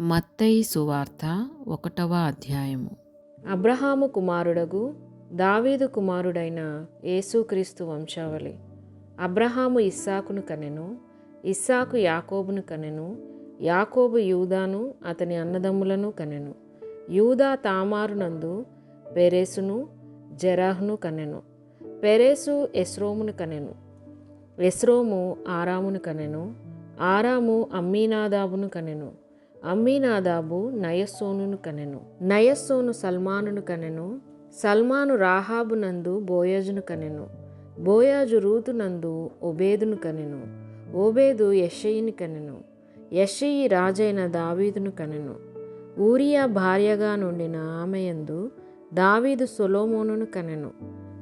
మత్తయి సువార్త ఒకటవ అధ్యాయము. అబ్రహాము కుమారుడగు దావీదు కుమారుడైన యేసుక్రీస్తు వంశావళి. అబ్రహాము ఇస్సాకును కనెను ఇస్సాకు యాకోబును కనెను యాకోబు యూదాను అతని అన్నదమ్ములను కనెను యూదా తామారునందు పెరేసును జెరాహ్ను కనెను పెరేసు ఎస్రోమును కనెను ఎస్రోము ఆరామును కనెను ఆరాము అమ్మీనాదాబును కనెను అమ్మీనాదాబు నయస్సోనును కనెను. నయస్సోను సల్మానును కనెను. సల్మాను రాహాబునందు బోయజును కనెను. బోయాజు రూతునందు ఒబేదును కనెను. ఓబేదు యషయిని కనెను. యషయి రాజైన దావీదును కనెను. ఊరియా భార్యగా నుండిన ఆమెయందు దావీదు సొలోమోనును కనెను.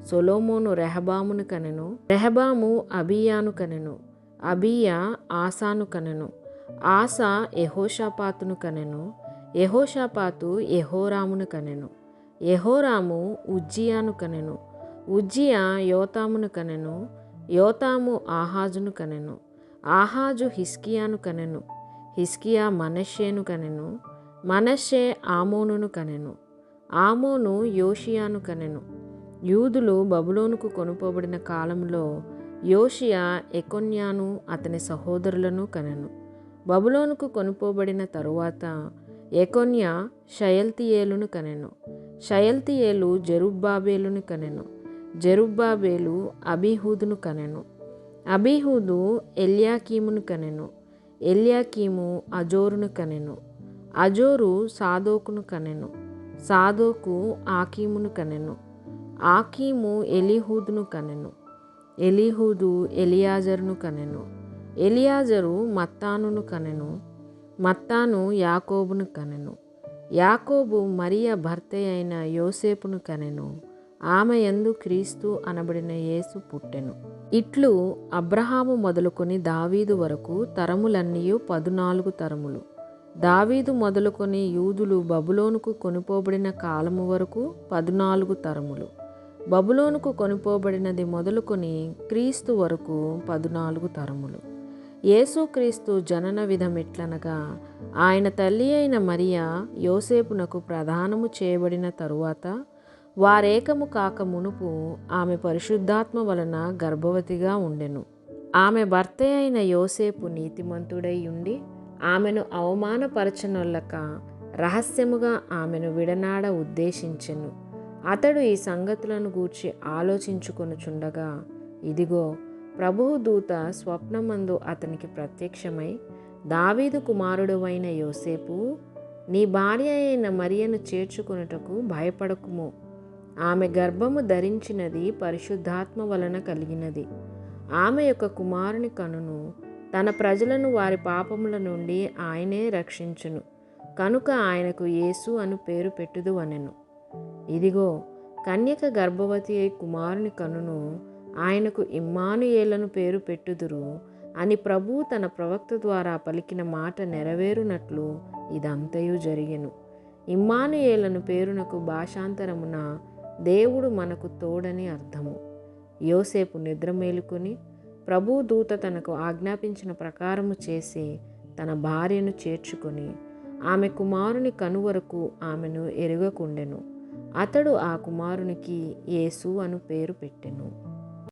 సొలోమోను రెహబామును కనెను. రెహబాము అబియాను కనెను. అబియా ఆసాను కనెను. ఆశ యహోషాపాతును కనెను. యహోషాపాతు యహోరామును కనెను. యహోరాము ఉజ్జియాను కనెను. ఉజ్జియా యోతామును కనెను. యోతాము ఆహాజును కనెను. ఆహాజు హిస్కియాను కనెను. హిస్కియా మనష్షేను కనెను. మనష్షే ఆమోనును కనెను. ఆమోను యోషియాను కనెను. యూదులు బబులోనుకు కొనుపోబడిన కాలంలో యోషియా ఎకొన్యాను అతని సహోదరులను కనెను. బబులోనుకు కొనుపోబడిన తరువాత ఎకొన్యా షయల్తియేలును కనెను. షయల్తియేలు జెరుబ్బాబేలును కనెను. జెరుబ్బాబేలు అబీహూదును కనెను. అబీహూదు ఎల్యాకీమును కనెను. ఎల్యాకీము అజోరును కనెను. అజోరు సాదోకును కనెను. సాదోకు ఆకీమును కనెను. ఆకీము ఎలీహూదును కనెను. ఎలీహూదు ఎలియాజరును కనెను. ఎలియాజరు మత్తానును కనెను మత్తాను యాకోబును కనెను. యాకోబు మరియ భర్త అయిన యోసేపును కనెను. ఆమె యందు క్రీస్తు అనబడిన యేసు పుట్టెను. ఇట్లు అబ్రహాము మొదలుకొని దావీదు వరకు తరములన్నీ పదునాలుగు తరములు. దావీదు మొదలుకొని యూదులు బబులోనుకు కొనుపోబడిన కాలము వరకు పద్నాలుగు తరములు. బబులోనుకు కొనుపోబడినది మొదలుకొని క్రీస్తు వరకు పద్నాలుగు తరములు. యేసుక్రీస్తు జనన విధమెట్లనగా ఆయన తల్లి అయిన మరియా యోసేపునకు ప్రధానము చేయబడిన తరువాత వారేకము కాక మునుపు ఆమె పరిశుద్ధాత్మ వలన గర్భవతిగా ఉండెను. ఆమె భర్త అయిన యోసేపు నీతిమంతుడై ఉండి ఆమెను అవమానపరచనొల్లక రహస్యముగా ఆమెను విడనాడ ఉద్దేశించెను. అతడు ఈ సంగతులను గూర్చి ఆలోచించుకొనుచుండగా ఇదిగో ప్రభువు దూత స్వప్నమందు అతనికి ప్రత్యక్షమై దావీదు కుమారుడువైన యోసేపు నీ భార్య అయిన మరియను చేర్చుకొనుటకు భయపడకుము. ఆమె గర్భము ధరించినది పరిశుద్ధాత్మ వలన కలిగినది. ఆమె యొక్క కుమారుని కనును తన ప్రజలను వారి పాపముల నుండి ఆయనే రక్షించును. కనుక ఆయనకు యేసు అను పేరు పెట్టుదు అనెను ఇదిగో కన్యక గర్భవతి అయి కుమారుని కనును ఆయనకు ఇమ్మానుయేలను పేరు పెట్టుదురు అని ప్రభువు తన ప్రవక్త ద్వారా పలికిన మాట నెరవేరునట్లు ఇదంతయు జరిగెను. ఇమ్మానుయేలను పేరునకు భాషాంతరమున దేవుడు మనకు తోడని అర్థము. యోసేపు నిద్ర మేలుకొని ప్రభు దూత తనకు ఆజ్ఞాపించిన ప్రకారము చేసి తన భార్యను చేర్చుకొని ఆమె కుమారుని కనువరకు ఆమెను ఎరుగకుండెను. అతడు ఆ కుమారునికి యేసు అను పేరు పెట్టెను.